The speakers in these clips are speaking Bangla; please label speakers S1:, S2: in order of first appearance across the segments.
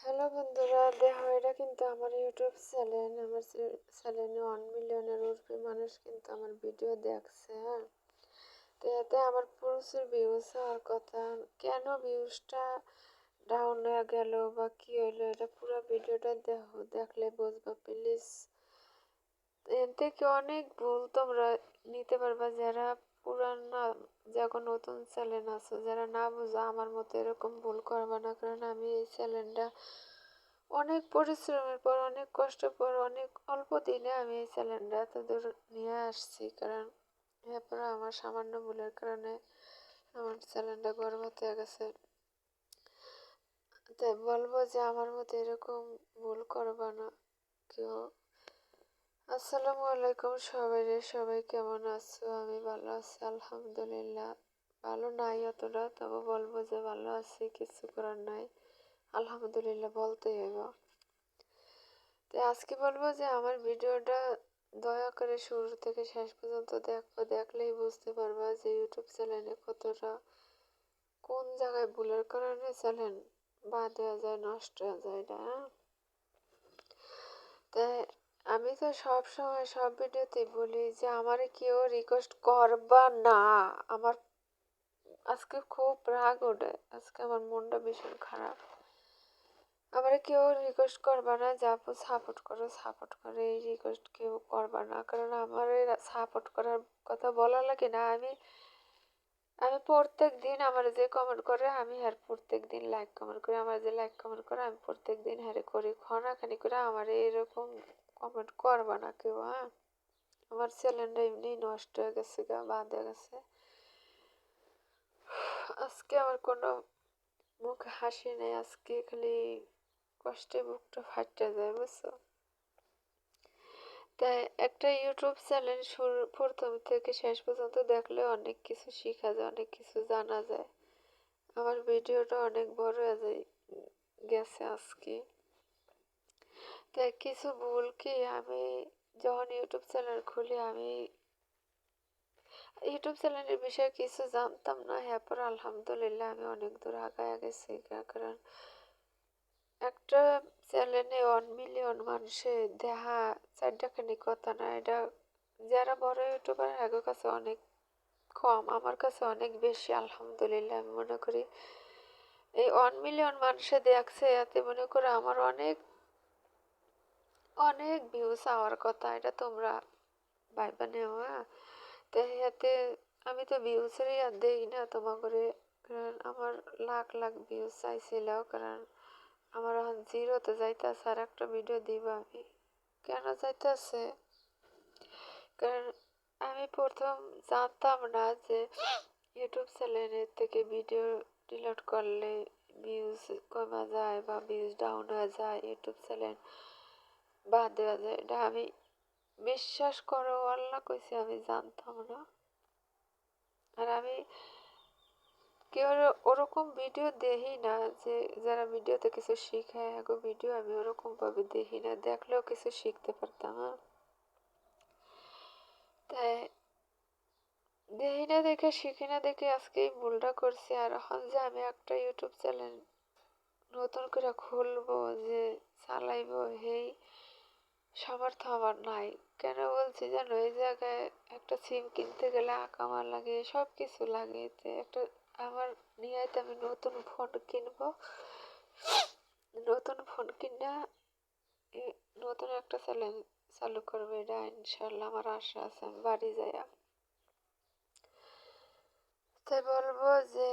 S1: হ্যালো বন্ধুরা দেখো এটা কিন্তু আমার ইউটিউব চ্যানেল, আমার চ্যানেলে ওয়ান মিলিয়নের উপরে মানুষ কিন্তু আমার ভিডিও দেখছে হ্যাঁ? তো এতে আমার প্রচুর ভিউজ হওয়ার কথা। কেন ভিউজটা ডাউন হয়ে গেল বা কী হলো এটা পুরো ভিডিওটা দেখো দেখলে বুঝব প্লিজ এর থেকে অনেক ভুল তোমরা নিতে পারবা যারা পুরানা যখন নতুন চ্যানেল আছে, যারা না বুঝো আমার মতো এরকম ভুল করবা না, কারণ আমি এই চ্যানেলটা অনেক পরিশ্রমের পর, অনেক কষ্ট পর, অনেক অল্প দিনে আমি এই চ্যানেলটা এত দূর নিয়ে আসছি, কারণ এরপরে আমার সামান্য ভুলের কারণে আমার চ্যানেলটা গর্ভত হয়ে গেছে। তাই বলব যে আমার মতো এরকম ভুল করবা না, কেউ আসসালামু আলাইকুম সবাই রে, সবাই কেমন আছো? আমি ভালো আছি, আলহামদুলিল্লাহ। ভালো নাই অতটা, তবে বলব যে ভালো আছি, কিছু করার নাই। আলহামদুলিল্লাহ বলতেই হইব। তো আজকে বলব যে আমার ভিডিওটা দয়া করে শুরু থেকে শেষ পর্যন্ত দেখব দেখলেই বুঝতে পারবা যে ইউটিউব চ্যানেলে কতটা কোন জায়গায় ভুলের কারণে চ্যানেল বাদ হয়ে যায়, নষ্ট হয়ে যায়, এটা হ্যাঁ তাই আমি তো সব সময় সব ভিডিওতে বলি যে আমারে কেউ রিকোয়েস্ট করবা না। আমার আজকে খুব রাগ ওঠে। আজকে আমার মনটা ভীষণ খারাপ। আমার কেউ রিকোয়েস্ট করবা না। যে আপু সাপোর্ট করো সাপোর্ট করো এই রিকোয়েস্ট কেউ করবা না। কারণ আমার সাপোর্ট করার কথা বলা লাগে না। আমি আমি প্রত্যেক দিন আমার যে কমেন্ট করে, আমি আর প্রত্যেক দিন লাইক কমেন্ট করি। আমার যে লাইক কমেন্ট করে, আমি প্রত্যেক দিন হ্যারে করি। খনাখানি করে আমার এরকম কমেন্ট করবা না কেউ হ্যাঁ? আমার চ্যানেলটা এমনি নষ্ট হয়ে গেছে গা বাদ হয়ে গেছে। আজকে আমার কোনো মুখে হাসি নেই, আজকে খালি কষ্টে মুখটা ফাটতে যায়, বুঝছ? তাই একটা ইউটিউব চ্যানেল শুরু, প্রথম থেকে শেষ পর্যন্ত দেখলে অনেক কিছু শেখা যায়, অনেক কিছু জানা যায়। আমার ভিডিওটা অনেক বড় হয়ে যায়, গেছে আজকে। তাই কিছু ভুল কি? আমি যখন ইউটিউব চ্যানেল খুলি, আমি ইউটিউব চ্যানেলের বিষয়ে কিছু জানতাম না। এরপর আলহামদুলিল্লাহ আমি অনেক দূর আগায় গেছি। কারণ একটা চ্যানেলে ওয়ান মিলিয়ন মানুষের দেখা, চারটাখানি কথা না, এটা যারা বড় ইউটিউবার এগো কাছে অনেক কম, আমার কাছে অনেক বেশি, আলহামদুলিল্লাহ আমি মনে করি। এই ওয়ান মিলিয়ন মানুষে দেখছে, এতে মনে করে আমার অনেক অনেক ভিউজ হওয়ার কথা, এটা তোমরা ভাইবা নেও হ্যাঁ? তো এতে আমি তো ভিউজেরই আর দেই না তোমার করে কারণ আমার লাখ লাখ ভিউজ চাইছিল, কারণ আমার এখন জিরোতে যাইতেছে, আর একটা ভিডিও দিব আমি। কেন যাইতেছে? কারণ আমি প্রথম জানতাম না যে ইউটিউব চ্যানেলের থেকে ভিডিও ডিলোড করলে ভিউজ কমা যায় বা ভিউজ ডাউন হয়ে যায় ইউটিউব চ্যানেল বাদ দেওয়া যায় এটা আমি বিশ্বাস করো, আল্লাহ কইছে, আমি জানতাম না। আর আমি কেউ ওরকম ভিডিও দেখি না যে, যারা ভিডিওতে কিছু শিখায় এগো ভিডিও আমি ওরকমভাবে দেখি না, দেখলেও কিছু শিখতে পারতাম হ্যাঁ। তাই দেখি না দেখে, শিখি না দেখে আজকে এই ভুলটা করছি। আর এখন যে আমি একটা ইউটিউব চ্যানেল নতুন করে খুলবো, যে চালাইবো সেই সামর্থ্য আমার নাই। কেন বলছি জানো? এই জায়গায় একটা সিম কিনতে গেলে আঁকামার লাগে সব কিছু লাগে। যে একটা আমার নিয়ে আমি নতুন ফোন কিনবো। নতুন ফোন কিনা নতুন একটা চ্যালেঞ্জ চালু করবে, এটা ইনশাল্লাহ আমার আশা আছে, আমি বাড়ি যাই তাই বলব যে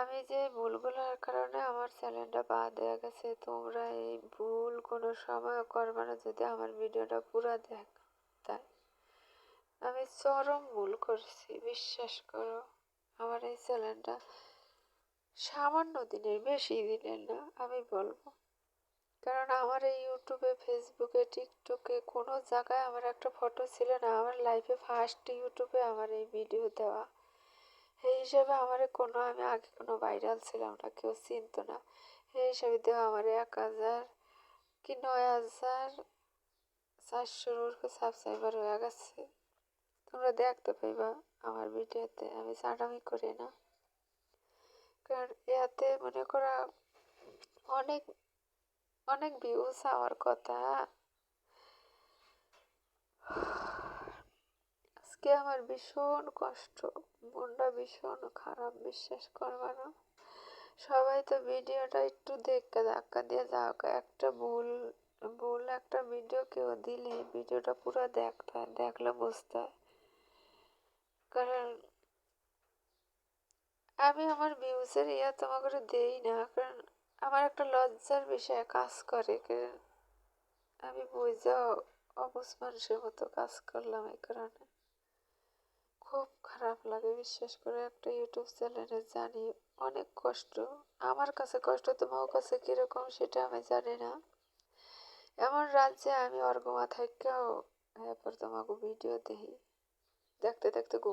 S1: আমি যে ভুলগুলোর কারণে আমার চ্যানেলটা বাদ হয়ে গেছে, তোমরা এই ভুল কোনো সময় করবে না যদি আমার ভিডিওটা পুরো দেখ তাই আমি চরম ভুল করছি, বিশ্বাস করো। আমার এই চ্যানেলটা সামান্য দিনের, বেশি দিনের না, আমি বলব। কারণ আমার এই ইউটিউবে, ফেসবুকে, টিকটকে কোনো জায়গায় আমার একটা ফটো ছিল না, আমার লাইফে ফার্স্ট ইউটিউবে আমার এই ভিডিও দেওয়া। সেই হিসাবে আমার কোনো, আমি আগে কোনো ভাইরাল ছিলাম না, কেউ চিনত না। সেই হিসাবে দেওয়া আমার এক হাজার কি নয় হাজার চারশোর সাবস্ক্রাইবার হয়ে গেছে। তোমরা দেখতে পাইবা আমার ভিডিওতে, আমি চাটামি করি না। কারণ এতে মনে করা অনেক অনেক ভিউজ হওয়ার কথা। আজকে আমার ভীষণ কষ্ট। মনটা ভীষণ খারাপ, বিশ্বাস করবা না। সবাই তো ভিডিওটা একটু দেখতে ধাক্কা দিয়ে যাও একটা ভুল ভুল একটা ভিডিও কেউ দিলে ভিডিওটা পুরো দেখতে হয় দেখলে বুঝতে। হয় কারণ আমি আমার ভিউজের ইয়া তোমাকে দেই না, কারণ আমার একটা লজ্জার বিষয়ে কাজ করে, কারণ আমি বুঝেও অবুঝ মানুষের মতো কাজ করলাম এই কারণে। খুব খারাপ লাগে বিশ্বাস করে একটা ইউটিউব চ্যানেলে জানি, অনেক কষ্ট। আমার কাছে কষ্ট, তোমার কাছে কীরকম সেটা আমি জানি না। এমন রাজ্যে আমি অর্গমা থাকেও এরপর তোমাকে ভিডিও দেখি। দেখতে দেখতে ঘুম